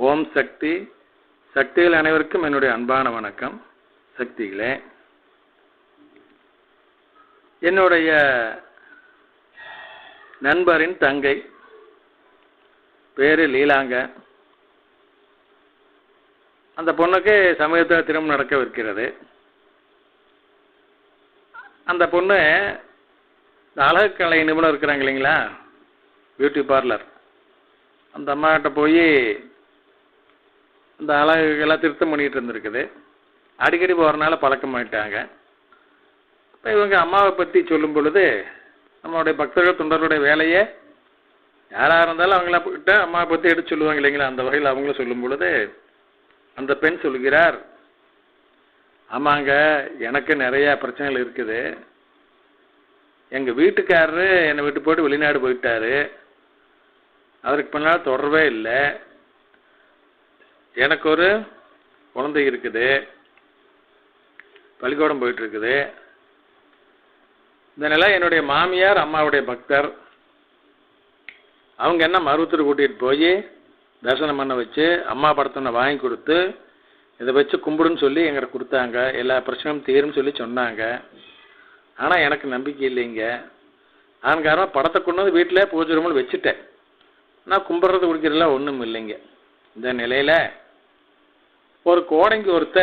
ஓம் சக்தி. சக்திகள் அனைவருக்கும் என்னுடைய அன்பான வணக்கம். சக்திகளே. என்னுடைய நண்பரின் தங்கை பேரு லீலாங்க. அந்த பொண்ணுக்கு சமயத்தில் திருமணம் நடக்கவிருக்கிறது. அந்த பொண்ணு இந்த அழகு கலை நிபுணர் இருக்கிறாங்க இல்லைங்களா? பியூட்டி பார்லர் அந்த அம்மாகிட்ட போய் இந்த அழகுகளாக திருத்தம் பண்ணிகிட்டு இருந்திருக்குது. அடிக்கடி போகிறனால பழக்கமாயிட்டாங்க இப்போ இவங்க அம்மாவை பற்றி சொல்லும் பொழுது நம்மளுடைய பக்தர்கள் தொண்டர்களுடைய வேலையை யாராக இருந்தாலும் அவங்கள கிட்ட அம்மாவை பற்றி எடுத்து சொல்லுவாங்க இல்லைங்களா? அந்த வகையில் அவங்களும் சொல்லும் பொழுது அந்த பெண் சொல்கிறார் ஆமாங்க எனக்கு நிறையா பிரச்சனைகள் இருக்குது. எங்கள் வீட்டுக்காரரு என்னை விட்டு போட்டு வெளிநாடு போயிட்டாரு. அவருக்கு பின்னால் தொடரவே இல்லை. எனக்கு ஒரு குழந்தை இருக்குது. பள்ளிக்கூடம் போயிட்டு இருக்குது இந்த நிலை என்னுடைய மாமியார் அம்மாவுடைய பக்தர். அவங்க என்ன மருவத்தூர் கூட்டிகிட்டு போய் தரிசனம் பண்ண வச்சு அம்மா படத்தை வாங்கி கொடுத்து இதை வச்சு கும்பிடுன்னு சொல்லி எங்கிட்ட கொடுத்தாங்க. எல்லா பிரச்சனையும் தீரும்னு சொல்லி சொன்னாங்க. ஆனால் எனக்கு நம்பிக்கை இல்லைங்க அதன் காரணம் படத்தை கொண்டு வந்து வீட்டில் பூஜை ரூமில் வச்சுட்டேன். நான் கும்பிட்றது குடிக்கிறதுலாம் ஒன்றும் இல்லைங்க. இந்த நிலையில் ஒரு கோடைக்கு ஒருத்த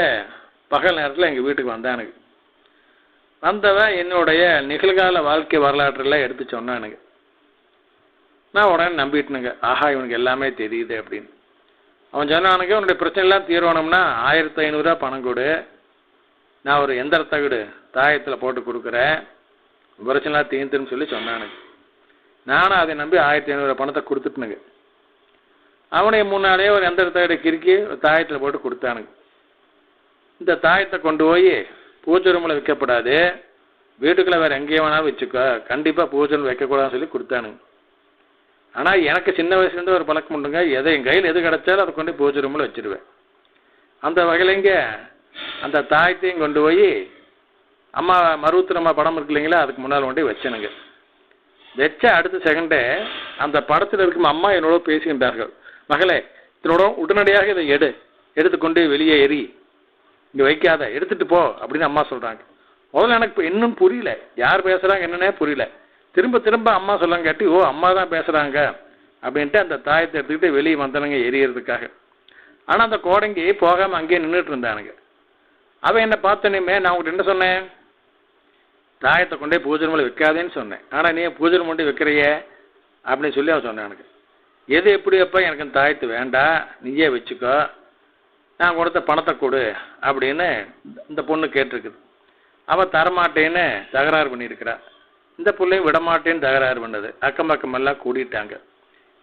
பகல் நேரத்தில் எங்கள் வீட்டுக்கு வந்தானுங்க. வந்தவன் என்னுடைய நிகழ்கால வாழ்க்கை வரலாற்றெல்லாம் எடுத்து சொன்னானுங்க. நான் உடனே நம்பிட்டுனுங்க. ஆஹா இவனுக்கு எல்லாமே தெரியுது அப்படின்னு. அவன் சொன்னானுங்க உன்னுடைய பிரச்சனைலாம் தீர்வானம்னா ஆயிரத்தி ஐநூறுரூவா பணம் கொடு. நான் ஒரு எந்திர தகடு தாயத்தில் போட்டு கொடுக்குறேன். பிரச்சனைலாம் தீர்ந்துன்னு சொல்லி சொன்னானுங்க. நானும் அதை நம்பி ஆயிரத்தி ஐநூறுரூவா பணத்தை கொடுத்துட்டுனுங்க. அவனை முன்னாலே ஒரு எந்திரத்தோட கிறுக்கி ஒரு தாயத்தில் போட்டு கொடுத்தானுங்க. இந்த தாயத்தை கொண்டு போய் பூஜை ரூமில் வைக்கப்படாது. வீட்டுக்குள்ளே வேறு எங்கேயும் வேணாலும் வச்சுக்கோ. கண்டிப்பாக பூஜை வைக்கக்கூடாதுன்னு சொல்லி கொடுத்தானுங்க. ஆனால் எனக்கு சின்ன வயசுலேருந்து ஒரு பழக்கம் உண்டுங்க. எதை என் கையில் எது கிடச்சாலும் அதை கொண்டு பூஜை ரூமில் வச்சிருவேன். அந்த வகையிலங்க அந்த தாயத்தையும் கொண்டு போய் அம்மா மருவத்திரம்மா படம் இருக்கு இல்லைங்களா? அதுக்கு முன்னால் கொண்டு வச்சனுங்க. வச்ச அடுத்த செகண்டே அந்த படத்தில் இருக்கும் அம்மா என்னோட பேசுகின்றார்கள் மகளே இதனோட உடனடியாக இதை எடு. எடுத்துக்கொண்டு வெளியே எரி இங்கே வைக்காத எடுத்துட்டு போ அப்படின்னு அம்மா சொல்கிறாங்க முதல்ல எனக்கு இப்போ இன்னும் புரியல. யார் பேசுகிறாங்க என்னன்னே புரியல. திரும்ப திரும்ப அம்மா சொல்லாங்க கேட்டி ஓ அம்மா தான் பேசுகிறாங்க அப்படின்ட்டு அந்த தாயத்தை எடுத்துக்கிட்டு வெளியே வந்தனுங்க எரியறதுக்காக ஆனால் அந்த கோடங்கி போகாமல் அங்கேயே நின்றுட்டு இருந்தானுங்க. அவன் என்ன பார்த்தனுமே நான் உங்கள்கிட்ட என்ன சொன்னேன்? தாயத்தை கொண்டே பூஜை மலை வைக்காதேன்னு சொன்னேன். ஆனால் நீ பூஜை ரூம் விற்கிறையே வைக்கிறையே அப்படின்னு சொல்லி அவன் சொன்னான் எனக்கு எது எப்படி அப்போ எனக்கு தாயத்து வேண்டாம் நீயே வச்சுக்கோ. நான் கொடுத்த பணத்தை கொடு அப்படின்னு இந்த பொண்ணு கேட்டிருக்குது. அவள் தரமாட்டேன்னு தகராறு பண்ணியிருக்கிறா. இந்த பிள்ளையும் விடமாட்டேன்னு தகராறு பண்ணது. அக்கம் பக்கமெல்லாம் கூடிட்டாங்க.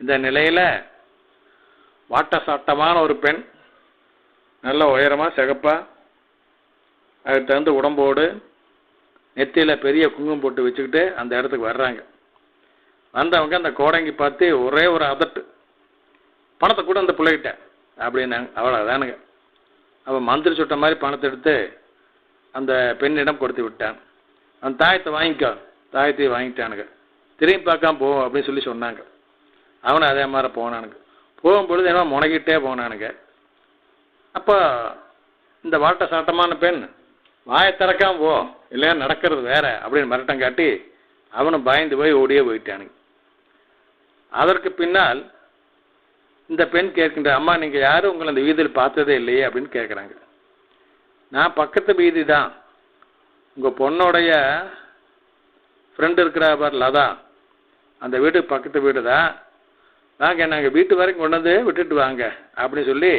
இந்த நிலையில் வாட்ட சாட்டமான ஒரு பெண் நல்ல உயரமாக சிகப்பாக அதுக்கு தகுந்த உடம்போடு நெத்தியில் பெரிய குங்குமம் போட்டு வச்சுக்கிட்டு அந்த இடத்துக்கு வர்றாங்க. வந்தவங்க அந்த கோடங்கி பார்த்து ஒரே ஒரு அதட்டு. பணத்தை கூட அந்த பிள்ளைகிட்ட அப்படின்னாங்க. அவ்வளோதானுங்க அவன் மந்திரி சுட்ட மாதிரி பணத்தை எடுத்து அந்த பெண்ணிடம் கொடுத்து விட்டான். அந்த தாயத்தை வாங்கிக்கோ. தாயத்தை வாங்கிட்டானுங்க. திரும்பி பார்க்காம போ அப்படின்னு சொல்லி சொன்னாங்க. அவனும் அதே மாதிரி போனானுங்க. போகும்பொழுது என்ன முனகிட்டே போனானுங்க. அப்போ இந்த வாட்ட சாட்டமான பெண் வாயை திறக்காம போ. இல்லையா நடக்கிறது வேற. அப்படின்னு மிரட்டம் காட்டி அவனும் பயந்து போய் ஓடியே போயிட்டானுங்க. அதற்கு பின்னால் இந்த பெண் கேட்கின்ற அம்மா நீங்கள் யாரும் உங்களை அந்த வீதியில் பார்த்ததே இல்லையே? அப்படின்னு கேட்குறாங்க. நான் பக்கத்து வீதி தான். உங்கள் பொண்ணோடைய ஃப்ரெண்டு இருக்கிறா பார் லதா. அந்த வீட்டுக்கு பக்கத்து வீடு தான். வாங்க நாங்கள் வீட்டு வரைக்கும் கொண்டு வந்து விட்டுட்டு வாங்க அப்படின்னு சொல்லி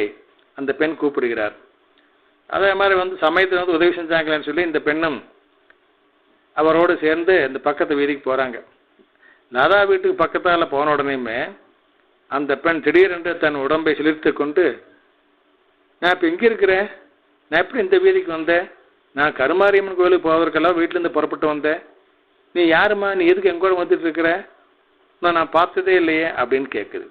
அந்த பெண் கூப்பிடுகிறார். அதே மாதிரி வந்து சமயத்தில் வந்து உதவி செஞ்சாங்களேன்னு சொல்லி இந்த பெண்ணும் அவரோடு சேர்ந்து இந்த பக்கத்து வீதிக்கு போகிறாங்க நாதா வீட்டுக்கு பக்கத்தால் போன உடனேயுமே அந்த பெண் திடீரென்று தன் உடம்பை சிலிர்த்து கொண்டு நான் இப்போ எங்கே இருக்கிறேன் நான் எப்படி இந்த வீதிக்கு வந்தேன் நான் கருமாரியம்மன் கோயிலுக்கு போவதற்கெல்லாம் வீட்டிலேருந்து புறப்பட்டு வந்தேன் நீ யாரும்மா? நீ எதுக்கு எங்கூட வந்துட்டு இருக்கிற? நான் நான் பார்த்ததே இல்லையே அப்படின்னு கேட்குது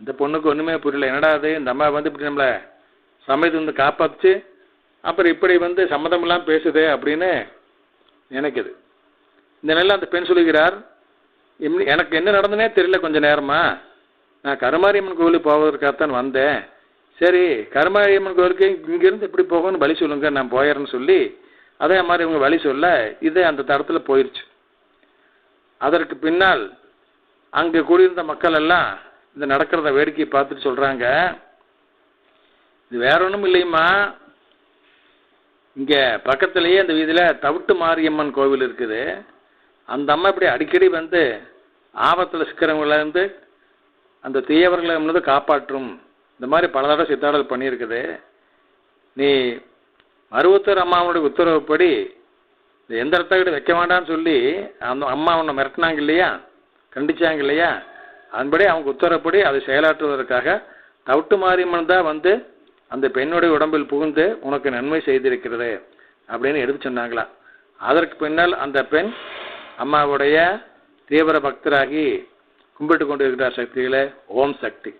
இந்த பொண்ணுக்கு ஒன்றுமே புரியல. என்னடா அது இந்த அம்மா வந்து இப்படி நம்மளை சமயத்து வந்து காப்பாத்துச்சு. அப்புறம் இப்படி வந்து சம்மதமெல்லாம் பேசுதே அப்படின்னு நினைக்குது. இந்த நிலையில் அந்த பெண் சொல்லுகிறார் எனக்கு என்ன நடந்தனே தெரியல கொஞ்சம் நேரமா. நான் கருமாரியம்மன் கோவிலுக்கு போவதற்காகத்தான் வந்தேன். சரி கருமாரியம்மன் கோவிலுக்கு இங்கேருந்து எப்படி போகணும்னு வழி சொல்லுங்க நான் போயிடுறேன்னு சொல்லி அதே மாதிரி இவங்க வழி சொல்ல இதே அந்த தடத்தில் போயிடுச்சு அதற்கு பின்னால் அங்கே கூடியிருந்த மக்கள் எல்லாம் இந்த நடக்கிறத வேடிக்கை பார்த்துட்டு சொல்கிறாங்க இது வேற ஒன்றும் இல்லைம்மா. இங்கே பக்கத்துலேயே அந்த வீதியில் தவிட்டு மாரியம்மன் கோவில் இருக்குது. அந்த அம்மா இப்படி அடிக்கடி வந்து ஆபத்தில் சிக்கிறவங்களேருந்து அந்த தீயவர்களை வந்து காப்பாற்றும். இந்த மாதிரி பல தடவை சித்தாடல் பண்ணியிருக்குது. நீ மருவத்தூர் அம்மாவுடைய உத்தரவுப்படி இந்த எந்திரத்தை கிட்ட வைக்க வேண்டாம்னு சொல்லி அந்த அம்மா உன்னை மிரட்டினாங்க இல்லையா? கண்டிச்சாங்க இல்லையா? அதன்படி அவங்க உத்தரவுப்படி அதை செயலாற்றுவதற்காக தவிட்டு மாரியம்மன் தான் வந்து அந்த பெண்ணுடைய உடம்பில் புகுந்து உனக்கு நன்மை செய்திருக்கிறது அப்படின்னு எடுத்து சொன்னாங்களாம் அதற்கு பின்னால் அந்த பெண் அம்மாவுடைய தீவிர பக்தராகி கும்பிட்டு கொண்டிருக்கிறார் சக்திகளே ஓம் சக்தி.